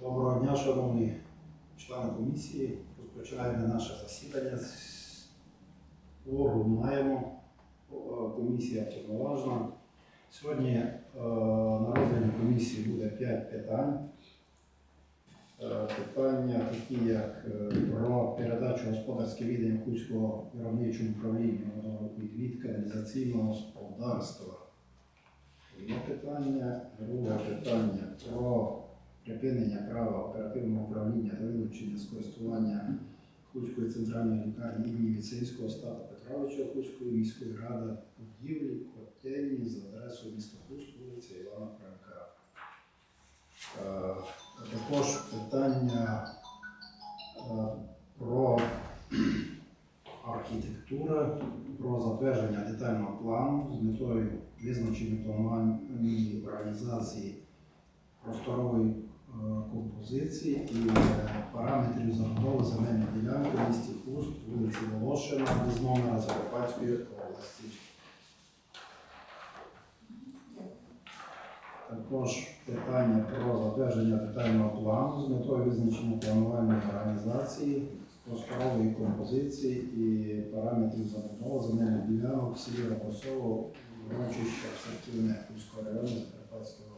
Доброго дня, шановні члени комісії. Розпочинаємо наше засідання. Кворум маємо. Комісія повноважна. Сьогодні е, на розгляді комісії буде 5 питань. Е, Питання такі, як е, про передачу господарських відень Хуцького виробничому управлінню від каналізаційного господарства. Одне питання, друге питання про припинення права оперативного управління та вилучення з користування Хуцької центральної лікарні імені Віцейського Остапа Петровича Хуцької міської ради будівлі котельні за адресою міста Хуст, вулиця Івана Франка. Е, Також питання е, про архітектуру, про затвердження детального плану з метою визначення планування організації просторової е, композиції і е, параметрів забудови земельної ділянки в місті Хуст, вулиці Волошина, без номера Закарпатської області. Також питання про затвердження детального плану з метою визначення планувальної організації, просторової композиції і параметрів забудови земельних ділянок в селі Рокосово, урочище Сартівне Кузького району Закарпатської.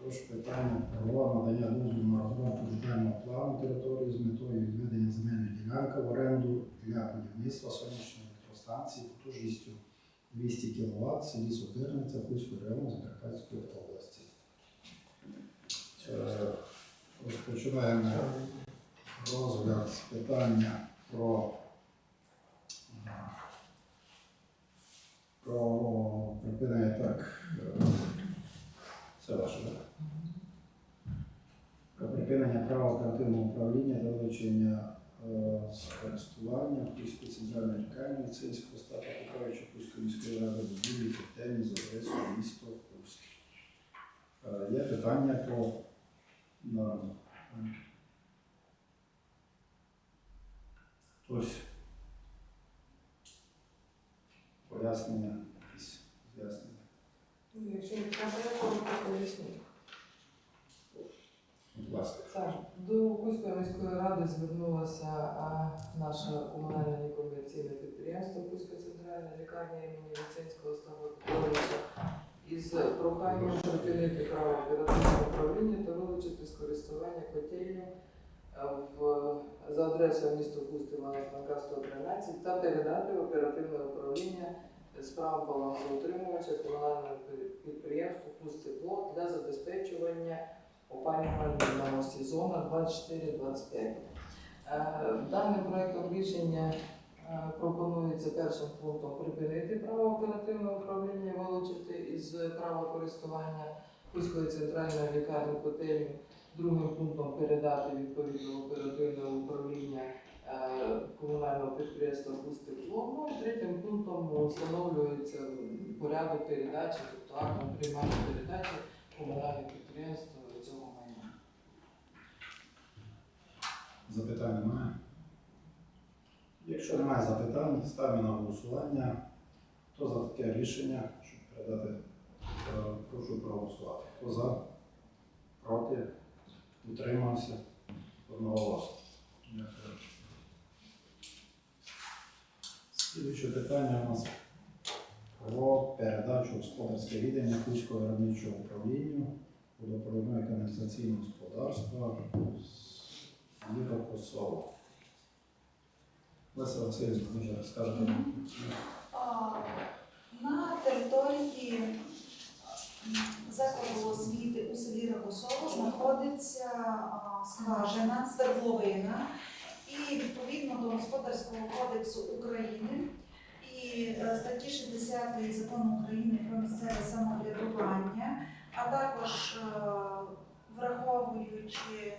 Також питання про надання дозволу на розробку детального плану території з метою відведення земельної ділянки в оренду для будівництва сонячної електростанції потужністю 200 кВт селі Сокирниця Хуського району Закарпатської області. Е, Розпочинаємо розгляд з питання про, е, про припинення так. Е, Це ваше? Про припинення права оперативного управління та вилучення е, користування Київської центральної лікарні Цинського Остапа Петровича Київської міської ради будівлі котельні з адресою місто Хуст. Е, Є питання по нормам. Хтось пояснення, Якщо не треба, я можу пояснити. Будь ласка. Так, до Кузької міської ради звернулося а, наше комунальне некомерційне підприємство Кузька центральна лікарня імені Ліценського Остапа із проханням припинити право оперативного управління та вилучити з користування котельню в, за адресою міста Івана Франка 113 та передати в оперативне управління з правом балансоутримувача комунального підприємства Хуст Тепло для забезпечування опалювального сезону 24-25. Е, Даним проектом рішення е, пропонується першим пунктом припинити право оперативного управління, вилучити із права користування Хуської центральної лікарні котельні, другим пунктом передати відповідно оперативне управління комунального підприємства «Хустепло». Ну третім пунктом встановлюється порядок передачі, тобто актом приймання передачі комунальних підприємств цього майна. Запитань немає? Якщо немає запитань, ставлю на голосування. Хто за таке рішення, щоб передати, е, прошу проголосувати. Хто за? Проти? Утримався? Одноголосно. Дякую. Слідуюче питання у нас про передачу господарське відання Кузького виробничого управління водопровідного каналізаційного господарства з Ніка Косово. Леся Васильівна, може розкажете нам? На території закладу освіти у селі Рокосово знаходиться скважина, свердловина, і відповідно до Господарського кодексу України і е, статті 60 закону України про місцеве самоврядування, а також е, враховуючи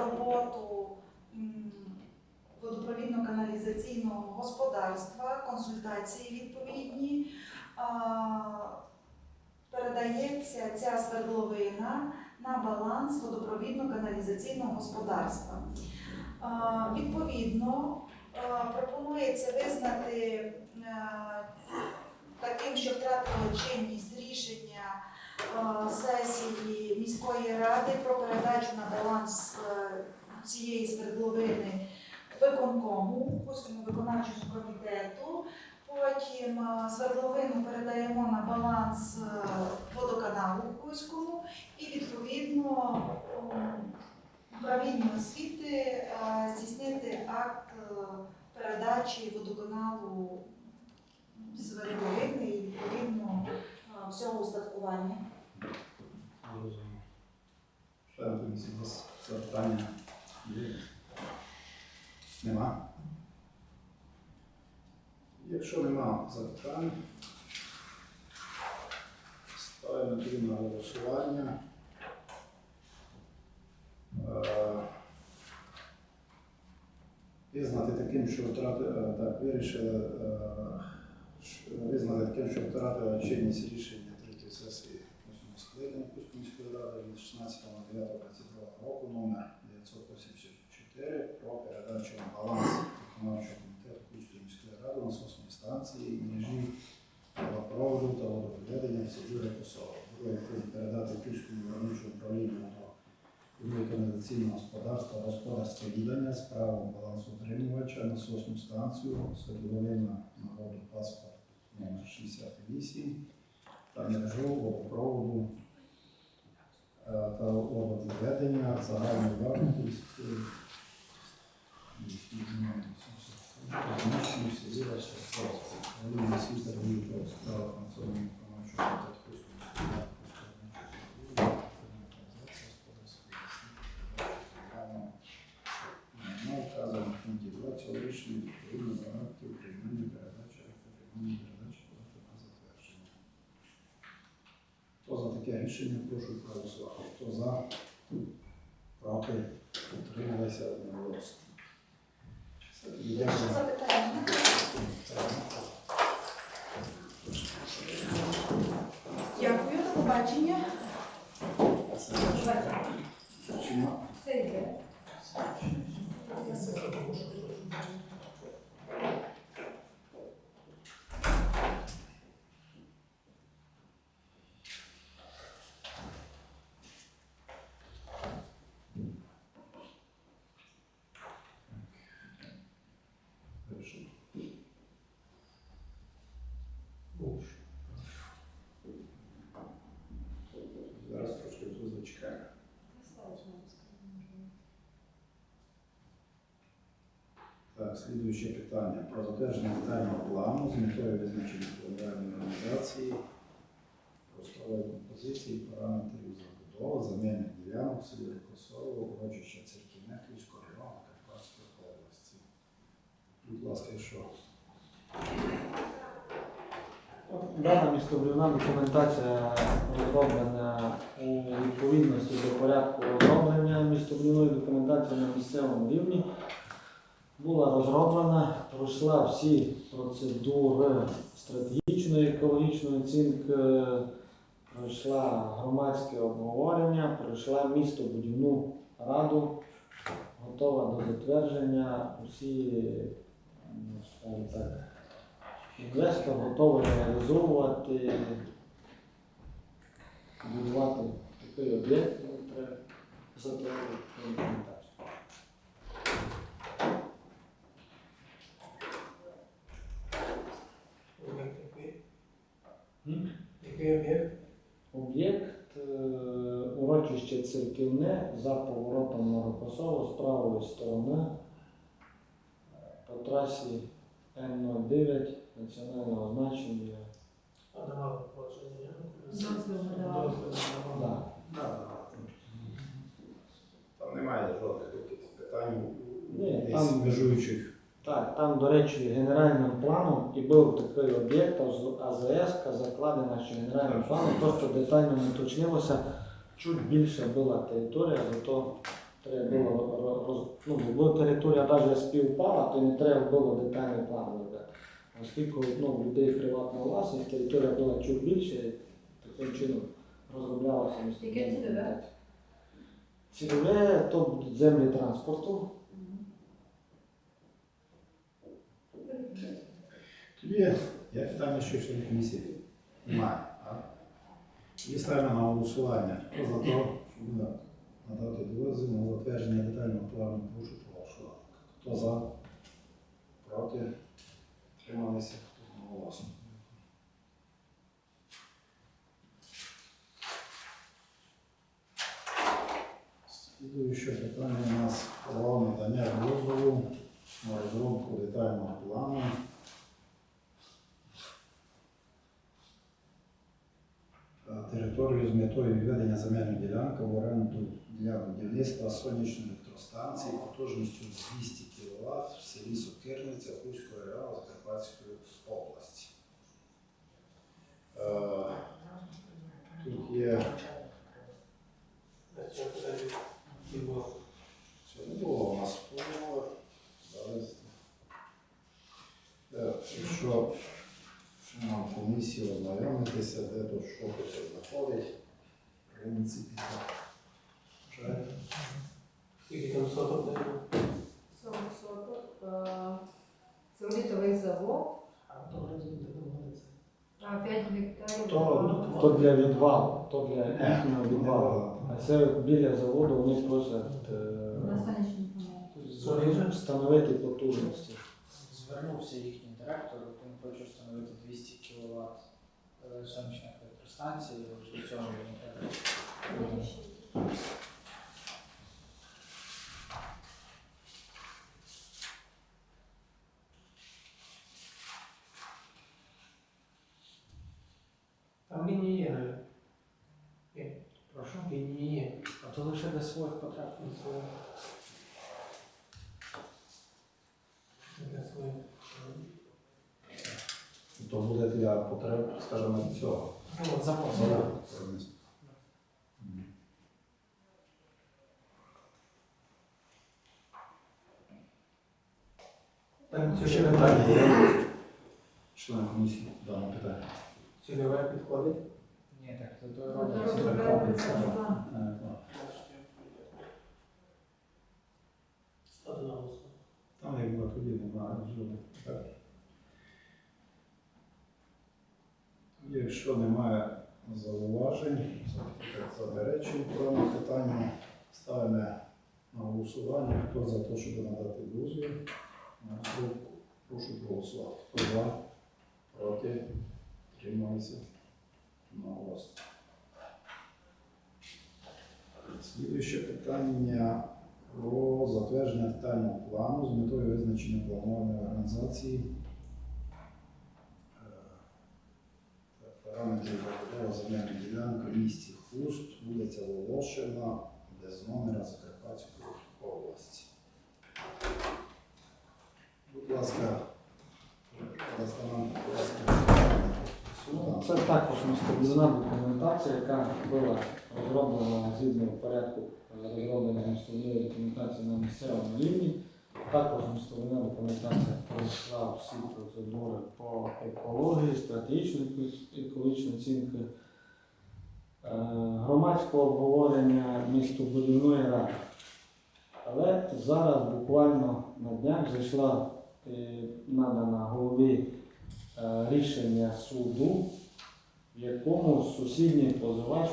роботу водопровідно-каналізаційного господарства, консультації відповідні. Передається ця свердловина на баланс водопровідно-каналізаційного господарства. Відповідно, пропонується визнати е, таким, що втратило чинність рішення сесії міської ради про передачу на баланс е, цієї свердловини виконкому, Кузькому виконавчому комітету. Потім е, свердловину передаємо на баланс водоканалу Кузькому і відповідно м, управлінню освіти е, здійснити акт е, передачі водоканалу свердловини і відповідно е, всього устаткування. У вас запитання є? Нема? Якщо нема запитань, ставимо на голосування. Е, Визнати таким, що втрати, е, так, вирішили е, визнати таким, що втратила чинність рішення третьої сесії скликання Кузької ради від 16.09.22 року номер 984 про передачу на баланс виконавчого комітету Кузької міської на сосної станції межі водопроводу та водовідведення в селі Рокосово. Відповідь передати Кузькому виробничому управлінню каналізаційного господарства господарське віддання з правом балансоутримувача на сосну станцію Свердловина на воду паспорт номер 68 та мережу водопроводу е, та водовідведення загальної вартості розміщені в селі Рашкосово. Володимир Світер Віктор у справах виконавчого комітету Кузької міської ради Ну, вказано в пункті 2 цього рішення відповідно до актів приймання передачі актів приймання передачі проекту на затвердження. Хто за таке рішення, прошу проголосувати. Хто за, проти, утрималися одноголосно. Все, тоді Якщо дякую. запитання, дякую, до побачення. Чима? Все йде. Хорошо. Зараз трошки тут зачекаємо. Так, слідуюче питання. Про затвердження детального плану з метою визначення територіальної організації, просторової композиції, параметрів забудови, замінних ділянок селі Косово, урочища Церківне, Київського району, Карпатської області. Будь ласка, що? Дана містобудівна документація розроблена у відповідності до порядку розроблення містобудівної документації на місцевому рівні. Була розроблена, пройшла всі процедури стратегічної екологічної оцінки, пройшла громадське обговорення, пройшла містобудівну раду, готова до затвердження. Усі, м, так, Інвестор готовий реалізовувати, будувати такий об'єкт, треба затвердити Який об'єкт? Об'єкт е, урочище церківне за поворотом на з правої сторони е, по трасі Н09 національного значення. А положення. Дозвіл давали. Да. Там немає жодних питань, Ні, там- межуючих. Так, там, до речі, генеральним планом і був такий об'єкт, АЗС закладена, що генеральним планом просто детально не уточнилося, чуть більше була територія, зато треба було роз... ну, бо територія навіть співпала, то не треба було детальний план робити. Оскільки ну, людей приватна власність, територія була чуть більше, і таким чином розроблялася містобудівна Яке цільове? Цільове то землі транспорту. Є питання, що член комісії немає. І ставимо на голосування. Хто за те, щоб надати дозвіл на затвердження детального плану прошу проголосувати. Хто за? Проти? Трималися? Хто Голосно. Слідуюче питання у нас про надання дозволу на розробку детального плану Е, територію з метою відведення земельної ділянки в оренду для будівництва сонячної електростанції потужністю 200 кВт в селі Сокирниця Хуського РА Закарпатської області. Е, Тут є. Це не було у нас. Е, Якщо нам комісію ознайомитися, де тут що тут все знаходить, в принципі, так. Вже Скільки там соток даємо? 40 соток. е, Целлулітовий завод. А то разом не. А 5 гектарів. То- То для відвалу, то для їхнього відвалу. А це біля заводу вони просять На е, сонячній панелі. з- встановити потужності. Звернувся їхній директор, він хоче встановити 200 кВт сонячних електростанцій, для цього. Там лінії є, навіть. Прошу. Лінії є. А то лише для своїх потреб. Ну, це- Для своїх. То буде для потреб, скажімо, цього. Ну, запас. Там Ще питання є? Член комісії дане питання. цільове підходить. Ні, так, то то робиться. розробляється план. Е, так. Ставте на голосу. Там як було тоді, немає жодних питань. Якщо немає зауважень, це про дане питання, ставимо на голосування. Хто за те, щоб надати дозвіл? Прошу проголосувати. Хто за? Проти? Трималися? На вас. Слідуюче питання про затвердження детального плану з метою визначення планованої організації е, та параметрів забудови земельної ділянки в місті Хуст, вулиця Волошина, без номера Закарпатської області. Будь ласка, Це також містобудівна документація, яка була розроблена згідно порядку розроблення містобудівної документації на місцевому рівні. Також містобудівна документація пройшла всі процедури по екології, стратегічної екологічної оцінки, е, громадського обговорення містобудівної ради. Але зараз буквально на днях зайшла е, надана голові е, рішення суду, в якому сусідній позивач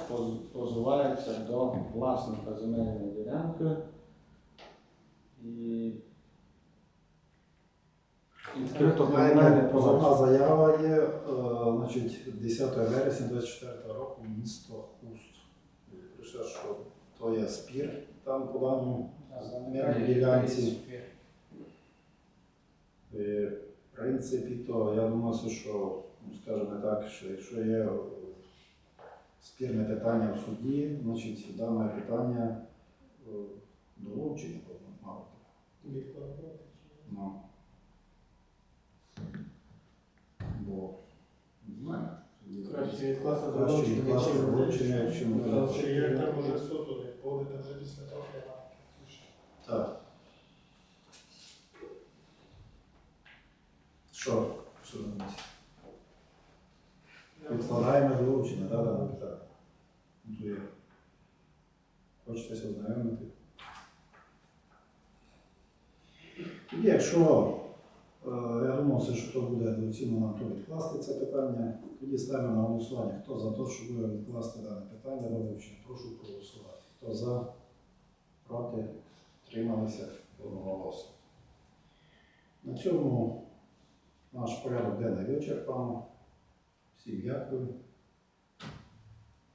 позивається до власника земельної ділянки і відкрито кримінальне Одна провадження. заява є, е, значить, 10 вересня 24 року місто Уст. Пише, що то є спір там по даному земельній ділянці. В принципі, то я думаю, що, ну, скажімо так, що якщо є е, спірне питання в суді, значить дане питання е, долучення повинно мати. Ну. Бо не знаю. Краще відкласти Краще доручення, відкласти чим чим Там там уже суд туди, повне там вже після того. Так. Що? Що робити? Відкладаємо долучення, так, так, так. Ну, то є. Хочетеся ознайомити? Тоді, якщо Е, я думав, що хто буде доцільно нам відкласти це питання. Тоді ставимо на голосування. Хто за те, щоб відкласти дане питання вивчення? Прошу проголосувати. Хто за, проти, трималися одноголосно. На цьому наш порядок денний вичерпано. Всім дякую.